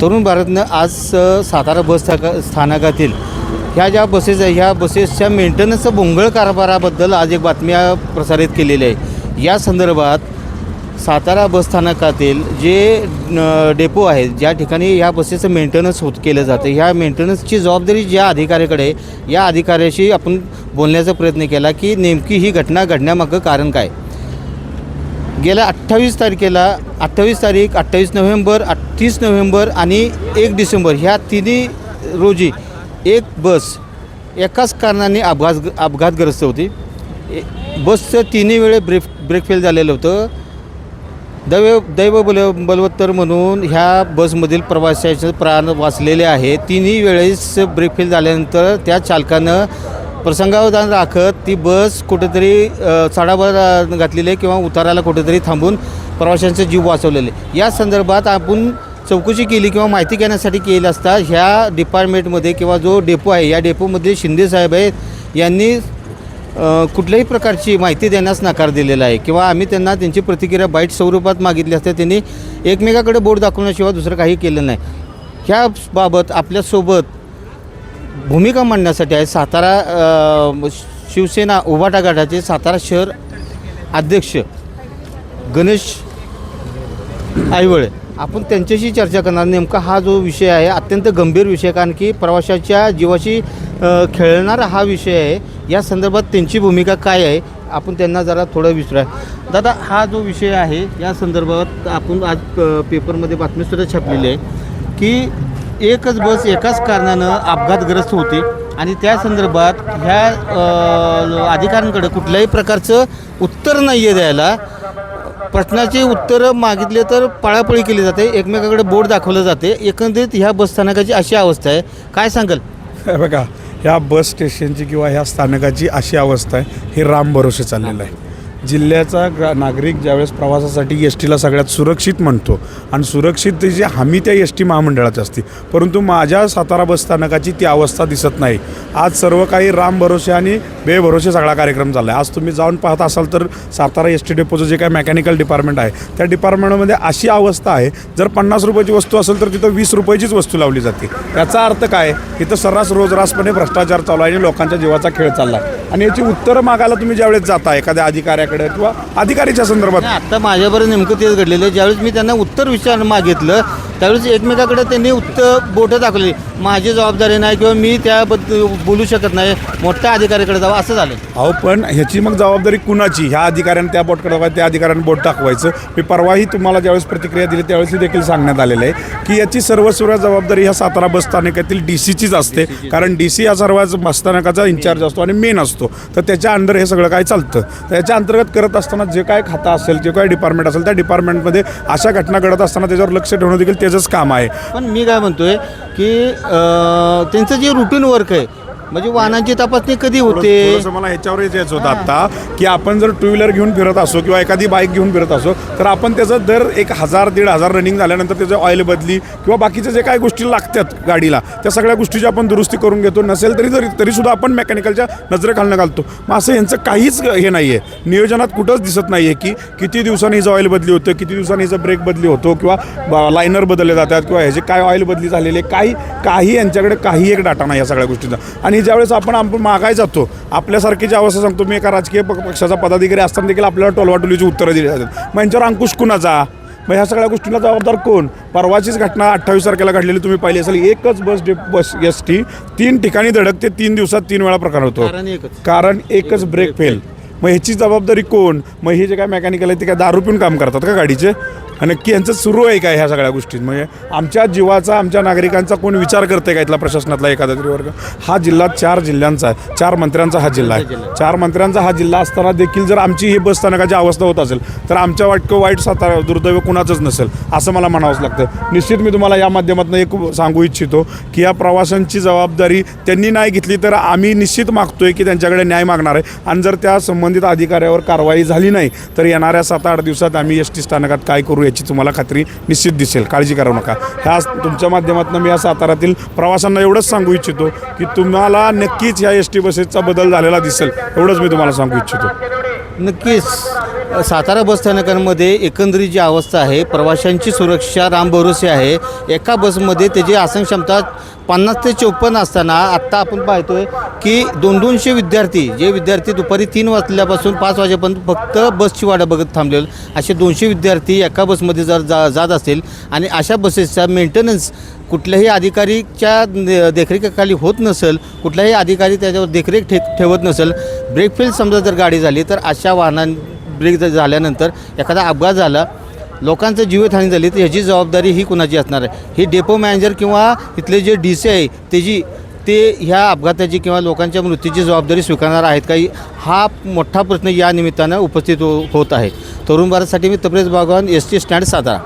तरुण भारतनं आज सातारा बस स्थानकातील ह्या ज्या बसेस आहे ह्या बसेसच्या मेंटेनन्सचा भोंगळ कारभाराबद्दल आज एक बातम्या प्रसारित केलेली आहे. या संदर्भात सातारा बस स्थानकातील जे डेपो आहेत ज्या ठिकाणी ह्या बसेसचं मेंटेनन्स होत केलं जातं ह्या मेंटेनन्सची जबाबदारी ज्या अधिकाऱ्याकडे या अधिकाऱ्याशी आपण बोलण्याचा प्रयत्न केला की नेमकी ही घटना घडण्यामागं कारण काय? गेल्या अठ्ठावीस तारखेला अठ्ठावीस तारीख अठ्ठावीस नोव्हेंबर तीस नोव्हेंबर आणि एक डिसेंबर ह्या तिन्ही रोजी एक बस एकाच कारणाने अपघात अपघातग्रस्त होती. ए- बसचं तिन्ही वेळे ब्रेक ब्रेक फेल झालेलं होतं. दैव दैव बल बलवत्तर म्हणून ह्या बसमधील प्रवाशाचे प्राण वाचलेले आहे. तिन्ही वेळेस ब्रेक फेल झाल्यानंतर त्या चालकानं प्रसंगावधान राखत ती बस कुठेतरी चढावर घातलेली आहे किंवा उताराला कुठेतरी थांबून प्रवाशांचे जीव वाचवलेले या संदर्भात आपण चौकशी केली किंवा माहिती घेण्यासाठी केली असता ह्या डिपार्टमेंटमध्ये किंवा जो डेपो आहे या डेपोमध्ये शिंदे साहेब आहेत यांनी कुठल्याही प्रकारची माहिती देण्यास नकार दिलेला आहे. किंवा आम्ही त्यांना त्यांची प्रतिक्रिया बाईट स्वरूपात मागितली असते त्यांनी एकमेकाकडे बोर्ड दाखवण्याशिवाय दुसरं काही केलं नाही. ह्या बाबत आपल्यासोबत भूमिका मांडण्यासाठी आहे. सातारा शिवसेना उभाटा गटाचे सातारा शहर अध्यक्ष गणेश आईवळे. आपण त्यांच्याशी चर्चा करणार. नेमका हा जो विषय आहे अत्यंत गंभीर विषय कारण की प्रवाशाच्या जीवाशी खेळणारा हा विषय आहे. या संदर्भात त्यांची भूमिका काय आहे आपण त्यांना जरा थोडं विचारूया. दादा हा जो विषय आहे या संदर्भात आपण आज पेपरमध्ये बातमीसुद्धा छापलेली आहे की एकच बस एकाच कारणानं अपघातग्रस्त होते. आणि त्या संदर्भात ह्या अधिकाऱ्यांकडे कुठल्याही प्रकारचं उत्तर नाही आहे द्यायला. प्रश्नाचे उत्तरं मागितले तर पळापळी केली जाते. एकमेकाकडे बोर्ड दाखवलं जाते. एकंदरीत ह्या बसस्थानकाची अशी अवस्था आहे. काय सांगाल? बघा ह्या बस स्टेशनची किंवा ह्या स्थानकाची अशी अवस्था आहे. हे राम भरोसे चाललेलं आहे. जिल्ह्याचा ग्रा नागरिक ज्यावेळेस प्रवासासाठी एस टीला सगळ्यात सुरक्षित म्हणतो आणि सुरक्षिततेची हमी त्या एस टी महामंडळाची असते. परंतु माझ्या सातारा बस स्थानकाची ती अवस्था दिसत नाही. आज सर्व काही राम भरोसे आणि बेभरोसे सगळा कार्यक्रम चालला आहे आज तुम्ही जाऊन पाहत असाल तर सातारा एस टी डेपोचं जे काही मेकॅनिकल डिपार्टमेंट आहे त्या डिपार्टमेंटमध्ये अशी अवस्था आहे जर पन्नास रुपयाची वस्तू असेल तर तिथं वीस रुपयाचीच वस्तू लावली जाते. याचा अर्थ काय? इथं सर्रास रोजरासपणे भ्रष्टाचार चालू आहे आणि लोकांच्या जीवाचा खेळ चालला आहे आणि याची उत्तरं मागायला तुम्ही ज्यावेळेस जाता एखाद्या अधिकाऱ्याकडे किंवा अधिकारीच्या संदर्भात? आता माझ्याबरोबर नेमकं तेच घडलेलं आहे. ज्यावेळेस मी त्यांना उत्तर विचार मागितलं त्यावेळेस एकमेकाकडे त्यांनी उत्तर बोटं दाखवली माझी जबाबदारी नाही किंवा मी त्याबद्दल बोलू शकत नाही. मोठ्या अधिकाऱ्याकडे जावं असं झालं अहो पण ह्याची मग जबाबदारी कुणाची? ह्या अधिकाऱ्यानं त्या बोटकडे दाखवायचं त्या अधिकाऱ्यानं बोट दाखवायचं मी परवाही तुम्हाला ज्यावेळेस प्रतिक्रिया दिली त्यावेळेस देखील सांगण्यात आलेलं आहे की याची सर्वस्व जबाबदारी ह्या सातारा बस स्थानकातील डी सीचीच असते. कारण डी सी हा सर्व बस स्थानकाचा इन्चार्ज असतो आणि मेन असतो. तर त्याच्या अंडर हे सगळं काय चालतं? त्याच्या अंतर्गत करत असताना जे काय खातं असेल जे काय डिपार्टमेंट असेल त्या डिपार्टमेंटमध्ये अशा घटना घडत असताना त्याच्यावर लक्ष ठेवणं देखील ते त्याचंच काम आहे. पण मी काय म्हणतोय की अं, त्यांचं जे रुटीन वर्क आहे म्हणजे वाहनांची तपासणी कधी होते? थोडंसं मला ह्याच्यावरच यायचं होतं आता की आपण जर टू व्हीलर घेऊन फिरत असो किंवा एखादी बाईक घेऊन फिरत असो तर आपण त्याचं दर एक हजार दीड हजार रनिंग झाल्यानंतर त्याचं ऑइल बदली किंवा बाकीच्या जे काही गोष्टी लागतात गाडीला त्या सगळ्या गोष्टीची आपण दुरुस्ती करून घेतो. नसेल तरी तरी तरी सुद्धा आपण मेकॅनिकलच्या नजरेखालनं घालतो. मग असं यांचं काहीच हे नाही आहे नियोजनात कुठंच दिसत नाही आहे की किती दिवसांनी हिचं ऑइल बदली होतं किती दिवसांनी हिचं ब्रेक बदली होतो किंवा लायनर बदलले जातात किंवा ह्याचे काय ऑइल बदली झालेले काही काही यांच्याकडे काही एक डाटा नाही या सगळ्या गोष्टीचा. आणि ज्यावेळेस आपण आपण मागाय जातो आपल्यासारखी अवस्था सांगतो मी एका राजकीय पक- पक्षाचा पदाधिकारी असताना देखील आपल्याला टोलवाटोलीची उत्तरं दिली जातात. मग यांच्यावर अंकुश कुणाचा? मग ह्या सगळ्या गोष्टींना जबाबदार कोण? परवाचीच घटना अठ्ठावीस तारखेला घडलेली तुम्ही पाहिली असेल. एकच बस डे बस एस टी तीन ठिकाणी धडकते तीन दिवसात तीन वेळा प्रकार होतो. कारण एकच. ब्रेक फेल मग ह्याची जबाबदारी कोण? मग हे जे काय मेकॅनिकल आहे ते काय दारू पिऊन काम करतात का गाडीचे? आणि नक्की यांचं सुरू आहे काय ह्या सगळ्या गोष्टीत म्हणजे आमच्या जीवाचा आमच्या नागरिकांचा कोण विचार करते का इथला प्रशासनातला एखादा तरी वर्ग? हा जिल्हा चार जिल्ह्यांचा आहे. चार मंत्र्यांचा हा जिल्हा आहे. चार मंत्र्यांचा हा जिल्हा असताना देखील जर आमची ही बस स्थानकाची अवस्था होत असेल तर आमच्या वाटकं वाईट सातारा दुर्दैव कुणाचंच नसेल असं मला म्हणावंच लागतं. निश्चित मी तुम्हाला या माध्यमातून एक सांगू इच्छितो की या प्रवाशांची जबाबदारी त्यांनी नाही घेतली तर आम्ही निश्चित मागतोय की त्यांच्याकडे न्याय मागणार आहे. आणि जर त्या संबंधित अधिकाऱ्यावर कारवाई झाली नाही तर येणाऱ्या सात आठ दिवसात आम्ही एस टी स्थानकात काय करू याची तुम्हाला खात्री निश्चित दिसेल. काळजी करू नका. ह्या तुमच्या माध्यमातून मी या साताऱ्यातील प्रवाशांना एवढंच सांगू इच्छितो की तुम्हाला नक्कीच ह्या एस टी बसेसचा बदल झालेला दिसेल. एवढंच मी तुम्हाला सांगू इच्छितो. नक्कीच. सातारा बस स्थानकांमध्ये एकंदरीत जी अवस्था आहे प्रवाशांची सुरक्षा रामभरोसे आहे. एका बसमध्ये त्याची आसन क्षमता पन्नास ते चौपन्न असताना आत्ता आपण पाहतोय की दोन दोनशे विद्यार्थी जे विद्यार्थी दुपारी तीन वाजल्यापासून पाच वाजेपर्यंत फक्त बसची वाट बघत थांबलेलं असे दोनशे विद्यार्थी एका बसमध्ये जर जा जात असेल आणि अशा बसेसचा मेंटेनन्स कुठल्याही अधिकारीच्या देखरेखीखाली होत नसेल कुठलाही अधिकारी त्याच्यावर देखरेख ठे ठेवत नसेल ब्रेक फेल समजा जर गाडी झाली तर अशा वाहनां ब्रेक जर झाल्यानंतर एखादा अपघात झाला लोकांचं जीवितहानी झाली तर ह्याची जबाबदारी ही कुणाची असणार आहे? ही डेपो मॅनेजर किंवा इथले जे डी सी आहे त्याची ते ह्या अपघाताची किंवा लोकांच्या मृत्यूची जबाबदारी स्वीकारणार आहेत काही हा मोठा प्रश्न या निमित्तानं उपस्थित हो- होत आहे. तरुण भारतसाठी मी Tabrez Bagwan S T stand Satara.